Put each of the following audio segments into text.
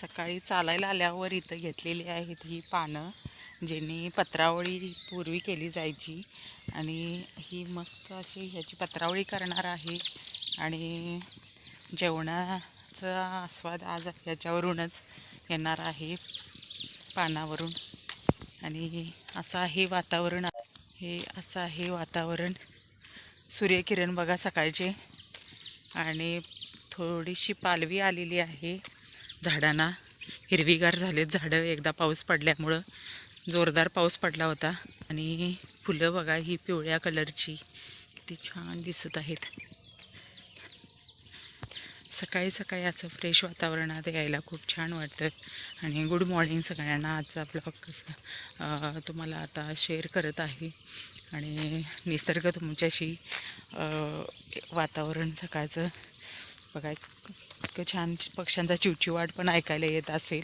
सकाळी चालायला आल्यावर इथं घेतलेली आहेत ही पानं ज्यांनी पत्रावळी पूर्वी केली जायची. आणि ही मस्त अशी ह्याची पत्रावळी करणार आहे. आणि जेवणाचा आस्वाद आज ह्याच्यावरूनच येणार आहे पानावरून. आणि असं आहे वातावरण. हे असं आहे वातावरण. सूर्यकिरण बघा सकाळचे. आणि थोडीशी पालवी आलेली आहे. झाडांना हिरवीगार झालेत. झाडं एकदा पाऊस पडल्यामुळं जोरदार पाऊस पडला होता. आणि फुलं बघा ही पिवळ्या कलरची. किती छान दिसत आहेत. सकाळी सकाळी असं फ्रेश वातावरणात यायला खूप छान वाटतं. आणि गुड मॉर्निंग सगळ्यांना आजचा ब्लॉग कसा तुम्हाला आता शेअर करत आहे. आणि निसर्ग तुमच्याशी वातावरण सकाळचं बघा इतकं छान पक्ष्यांचा चिवचिवाट पण ऐकायला येत असेल.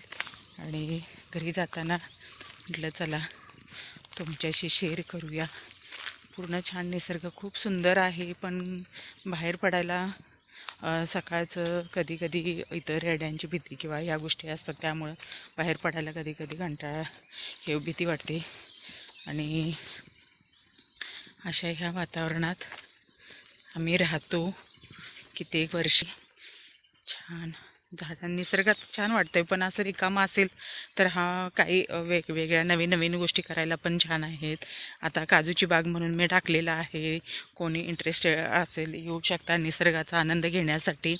आणि घरी जाताना म्हटलं चला तुमच्याशी शेअर करूया. पूर्ण छान निसर्ग खूप सुंदर आहे पण बाहेर पडायला सकाळचं कधी कधी इतर रेड्यांची भीती किंवा ह्या गोष्टी असतात त्यामुळं बाहेर पडायला कधी कधी कंटाळा हे भीती वाटते. आणि अशा ह्या वातावरणात आम्ही राहतो. कित्येक वर्षी. छान. झाडां निसर्गात छान वाटतं आहे पण असं रिकामं असेल तर हा काही वेगवेगळ्या नवीन नवीन गोष्टी करायला पण छान आहेत. आता काजूची बाग म्हणून मी टाकलेला आहे. कोणी इंटरेस्टेड असेल येऊ शकता निसर्गाचा आनंद घेण्यासाठी.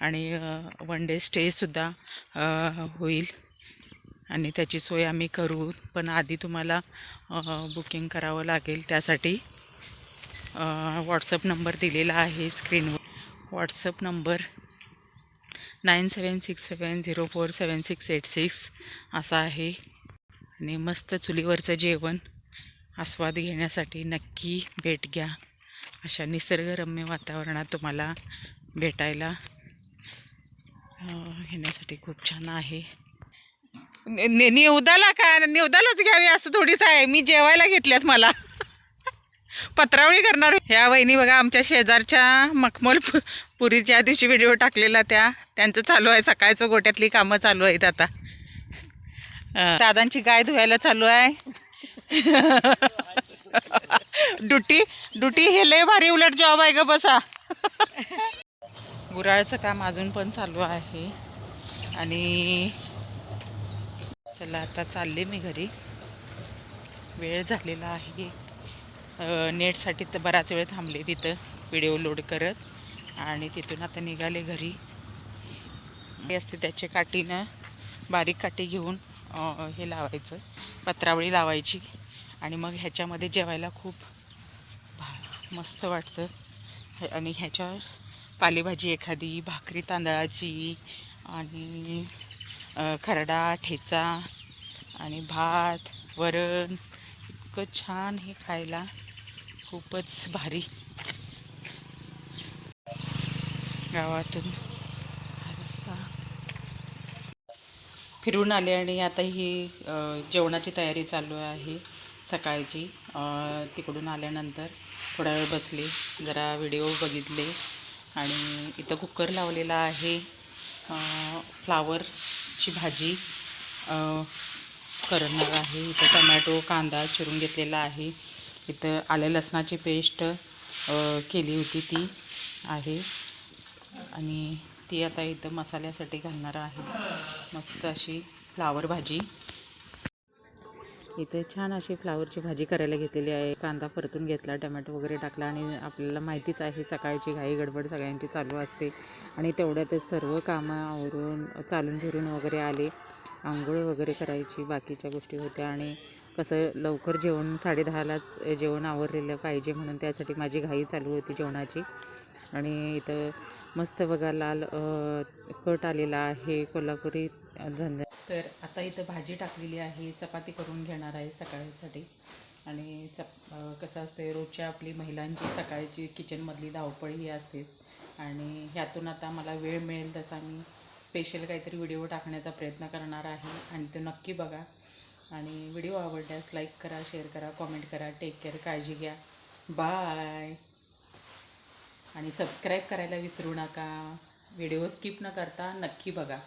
आणि वन डे स्टेसुद्धा होईल. आणि त्याची सोय आम्ही करू. पण आधी तुम्हाला बुकिंग करावं लागेल. त्यासाठी व्हॉट्सअप नंबर दिलेला आहे स्क्रीनवर WhatsApp number nine seven six seven zero four seven six eight six असा आहे. आणि मस्त चुलीवरचं जेवण आस्वाद घेण्यासाठी नक्की भेट घ्या. अशा निसर्गरम्य वातावरणात तुम्हाला भेटायला घेण्यासाठी खूप छान आहे. निवदाला का? निवदालाच घ्यावी असं थोडीच आहे. मी जेवायला घेतल्यात मला. पत्रावळी करणार. ह्या वहिनी बघा आमच्या शेजारच्या मखमल पुरीच्या दिवशी व्हिडिओ टाकलेला त्या. त्यांचं चालू आहे. सकाळचं गोट्यातली कामं चालू आहेत आता. दादांची गाय धुवायला चालू आहे. ड्युटी डुटी हे लय भारी उलट जॉब आहे ग बसा. गुराळचं काम अजून पण चालू आहे. आणि चला आता चालले मी घरी. वेळ झालेला आहे. नेटसाठी तर बराच वेळ थांबले तिथं व्हिडिओ लोड करत. आणि तिथून आता निघाले घरी. असते त्याच्या काठीनं बारीक काठी घेऊन हे लावायचं. पत्रावळी लावायची. आणि मग ह्याच्यामध्ये जेवायला खूप भा- मस्त वाटतं. आणि ह्याच्यावर पालेभाजी एखादी भाकरी तांदळाची आणि खरडा ठेचा आणि भात वरण. इतकं छान हे खायला. खूपच भारी. गावातून रस्ता. फिरून आले आणि आता ही जेवणाची तयारी चालू आहे सकाळची. तिकडून आल्यानंतर थोडा वेळ बसले जरा व्हिडिओ बघितले आणि इथं कुकर लावलेला आहे फ्लावरची भाजी. करणार आहे. इथं टमॅटो कांदा चिरून घेतलेला आहे. इथं आलं लसणाची पेस्ट केली होती ती आहे. आणि ती आता इथं मसाल्यासाठी घालणार आहे. मस्त अशी फ्लावर भाजी. इथे छान अशी फ्लावरची भाजी करायला घेतलेली आहे. कांदा परतून घेतला टमॅटो वगैरे टाकला आणि आपल्याला माहितीच आहे सकाळची घाई गडबड सगळ्यांची चालू असते. आणि तेवढ्यातच सर्व कामं आवरून चालून फिरून वगैरे आले. आंघोळ वगैरे करायची बाकीच्या गोष्टी होत्या आणि कसं लवकर जेवण साडेदहालाच जेवण आवरलेलं पाहिजे म्हणून त्यासाठी माझी घाई चालू होती जेवणाची. आणि इथं मस्त बघा लाल कट आलेला आहे कोल्हापुरी झंझट तर आता इथं भाजी टाकलेली आहे चपाती करून घेणार आहे सकाळीसाठी. आणि चप कसं असते रोजच्या आपली महिलांची सकाळची किचनमधली धावपळ ही असतेच. आणि ह्यातून आता मला वेळ मिळेल तसा मी स्पेशल काहीतरी व्हिडिओ टाकण्याचा प्रयत्न करणार आहे आणि तो नक्की बघा. आणि व्हिडिओ आवडल्यास लाईक करा शेअर करा कॉमेंट करा टेक केअर काळजी घ्या. बाय आणि सबस्क्राईब करायला विसरू नका. व्हिडिओ स्किप न करता नक्की बघा.